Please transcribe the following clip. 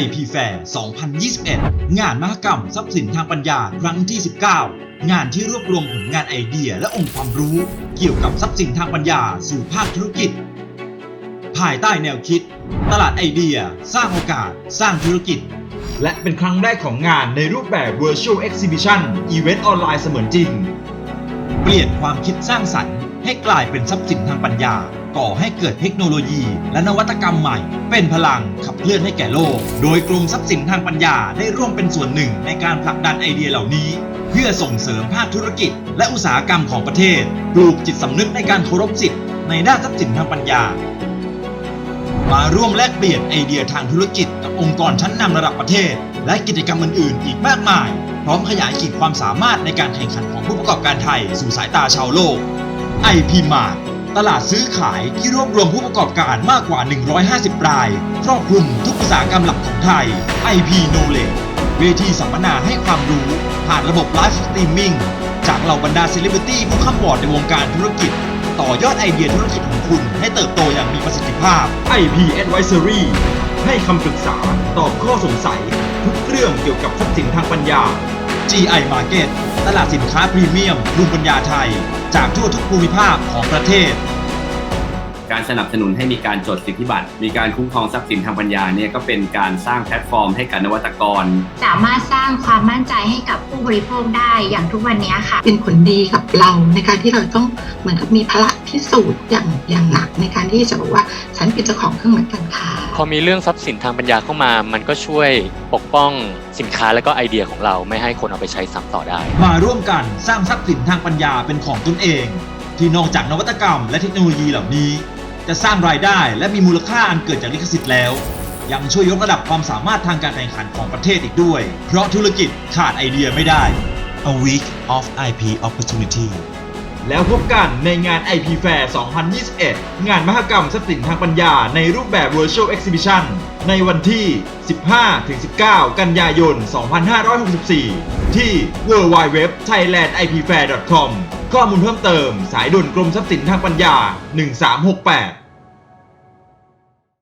IP Fair 2021 งานมหกรรมทรัพย์สินทางปัญญาครั้งที่ 19 งานที่รวบรวมผลงานไอเดียและองค์ความรู้เกี่ยวกับทรัพย์สินทางปัญญาสู่ภาคธุรกิจ ภายใต้แนวคิด ตลาดไอเดีย สร้างโอกาส สร้างธุรกิจ และเป็นครั้งแรกของงานในรูปแบบ Virtual Exhibition อีเวนต์ออนไลน์เสมือนจริง เปลี่ยนความคิดสร้างสรรค์ให้กลายเป็นทรัพย์สินทางปัญญา ก่อให้เกิดเทคโนโลยี และนวัตกรรมใหม่ เป็นพลังขับเคลื่อนให้แก่โลก โดยกรมทรัพย์สินทางปัญญาได้ร่วมเป็นส่วนหนึ่งในการผลักดันไอเดียเหล่านี้ เพื่อส่งเสริมภาคธุรกิจ และอุตสาหกรรมของประเทศ ปลูกจิตสำนึกในการเคารพสิทธิ์ในด้านทรัพย์สินทางปัญญา มาร่วมแลกเปลี่ยนไอเดียทางธุรกิจกับองค์กรชั้นนำระดับประเทศ และกิจกรรมอื่นๆ อีกมากมาย พร้อมขยายขีดความสามารถในการแข่งขันของผู้ประกอบการไทยสู่สายตาชาวโลก IP Mart ตลาดซื้อขายที่รวบรวมผู้ประกอบการมากกว่า 150 ราย ครอบคลุมทุกอุตสาหกรรมหลักของไทย IP Knowledge เวทีสัมมนาให้ความรู้ ผ่านระบบไลฟ์สตรีมมิ่งจากเหล่าบรรดาเซเลบริตี้ผู้ข้ามบอร์ดในวงการธุรกิจ ต่อยอดไอเดียธุรกิจของคุณ ให้เติบโตอย่างมีประสิทธิภาพ IP Advisory ให้คำปรึกษาตอบข้อสงสัย ทุกเรื่องเกี่ยวกับทรัพย์สินทางปัญญา GI Market ตลาดสินค้าพรีเมียมภูมิปัญญาไทย จากทั่วทุกภูมิภาคของประเทศ การสนับสนุนให้มีการจดสิทธิบัตร มีการคุ้มครองทรัพย์สินทางปัญญาเนี่ยก็เป็นการสร้างแพลตฟอร์มให้กับนวัตกร สามารถสร้างความมั่นใจให้กับผู้บริโภคได้อย่างทุกวันนี้ค่ะ เป็นผลดีกับเราในการที่เราต้องเหมือนกับมีพละพิสูจน์อย่างอย่างหนักในการที่จะบอกว่าฉันเป็นเจ้าของเครื่องหมายการค้าพอมีเรื่องทรัพย์สินทางปัญญาเข้ามา มันก็ช่วยปกป้องสินค้าและก็ไอเดียของเราไม่ให้คนเอาไปใช้ซ้ำต่อได้ มาร่วมกันสร้างทรัพย์สินทางปัญญาเป็นของตนเอง ที่นอกจากนวัตกรรมและเทคโนโลยีเหล่านี้ จะสร้างรายได้และมีมูลค่าอันเกิดจากลิขสิทธิ์แล้ว ยังช่วยยกระดับความสามารถทางการแข่งขันของประเทศอีกด้วย เพราะธุรกิจขาดไอเดียไม่ได้ A week of IP opportunity แล้วพบกันในงาน IP Fair 2021 งานมหกรรมทรัพย์สินทางปัญญาในรูปแบบ Virtual Exhibition ในวันที่ 15-19 กันยายน 2564 ที่ www.thailandipfair.com ข้อมูลเพิ่มเติม สายด่วนกรมทรัพย์สินทางปัญญา 1368